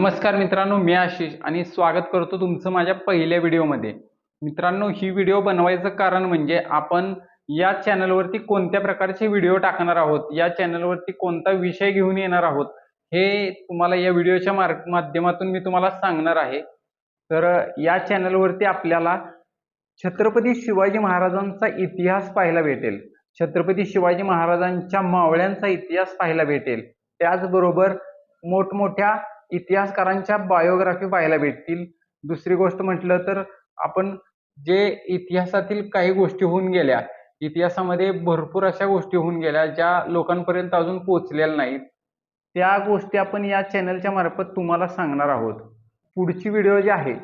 नमस्कार मित्रांनो मी आशिष आणि स्वागत करतो तुमचं माझ्या पहिल्या व्हिडिओमध्ये. मित्रांनो ही व्हिडिओ बनवायचं कारण म्हणजे आपण या चॅनलवरती कोणत्या प्रकारचे व्हिडिओ टाकणार आहोत या चॅनलवरती कोणता विषय घेऊन येणार आहोत हे तुम्हाला या व्हिडिओच्या माध्यमातून मी तुम्हाला सांगणार आहे. तर या चॅनलवरती आपल्याला छत्रपती शिवाजी महाराजांचा इतिहास पाहायला भेटेल. छत्रपती शिवाजी महाराजांच्या मावळ्यांचा इतिहास पाहायला भेटेल. त्याचबरोबर मोठमोठ्या इतिहासकारांच्या बायोग्राफी पाहायला भेटतील. दुसरी गोष्ट म्हटलं तर आपण जे इतिहासातील काही गोष्टी होऊन गेल्या इतिहासामध्ये भरपूर अशा गोष्टी होऊन गेल्या ज्या लोकांपर्यंत अजून पोचलेल्या नाहीत. त्या गोष्टी आपण या चॅनलच्या मार्फत तुम्हाला सांगणार आहोत. पुढची व्हिडिओ जी आहे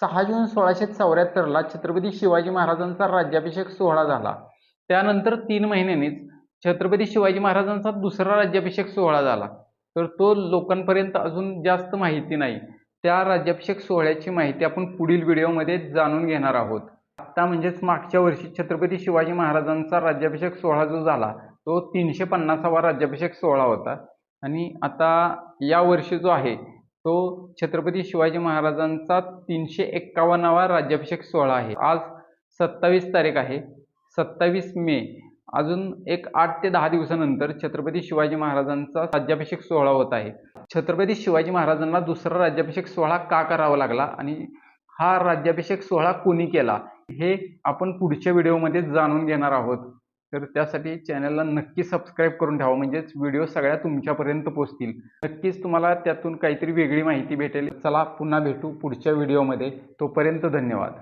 सहा जून सोळाशे चौऱ्याहत्तरला छत्रपती शिवाजी महाराजांचा राज्याभिषेक सोहळा झाला. त्यानंतर तीन महिन्यांनीच छत्रपती शिवाजी महाराजांचा दुसरा राज्याभिषेक सोहळा झाला. तर तो लोकांपर्यंत अजून जास्त माहिती नाही. त्या राज्याभिषेक सोहळ्याची माहिती आपण पुढील व्हिडिओमध्ये जाणून घेणार आहोत. आता म्हणजेच मागच्या वर्षी छत्रपती शिवाजी महाराजांचा राज्याभिषेक सोहळा जो झाला तो तीनशे पन्नासावा राज्याभिषेक सोहळा होता. आणि आता या वर्षी जो आहे तो छत्रपती शिवाजी महाराजांचा तीनशे एक्कावन्नावा राज्याभिषेक सोहळा आहे. आज सत्तावीस तारीख आहे. सत्तावीस मे. अजून एक आठ ते दहा दिवसानंतर छत्रपती शिवाजी महाराजांचा राज्याभिषेक सोहळा होत आहे. छत्रपती शिवाजी महाराजांना दुसरा राज्याभिषेक सोहळा का करावा लागला आणि हा राज्याभिषेक सोहळा कोणी केला हे आपण पुढच्या व्हिडिओमध्ये जाणून घेणार आहोत. तर त्यासाठी चॅनलला नक्की सबस्क्राईब करून ठेवा म्हणजेच व्हिडिओ सगळ्या तुमच्यापर्यंत पोहोचतील. नक्कीच तुम्हाला त्यातून काहीतरी वेगळी माहिती भेटेल. चला पुन्हा भेटू पुढच्या व्हिडिओमध्ये. तोपर्यंत धन्यवाद.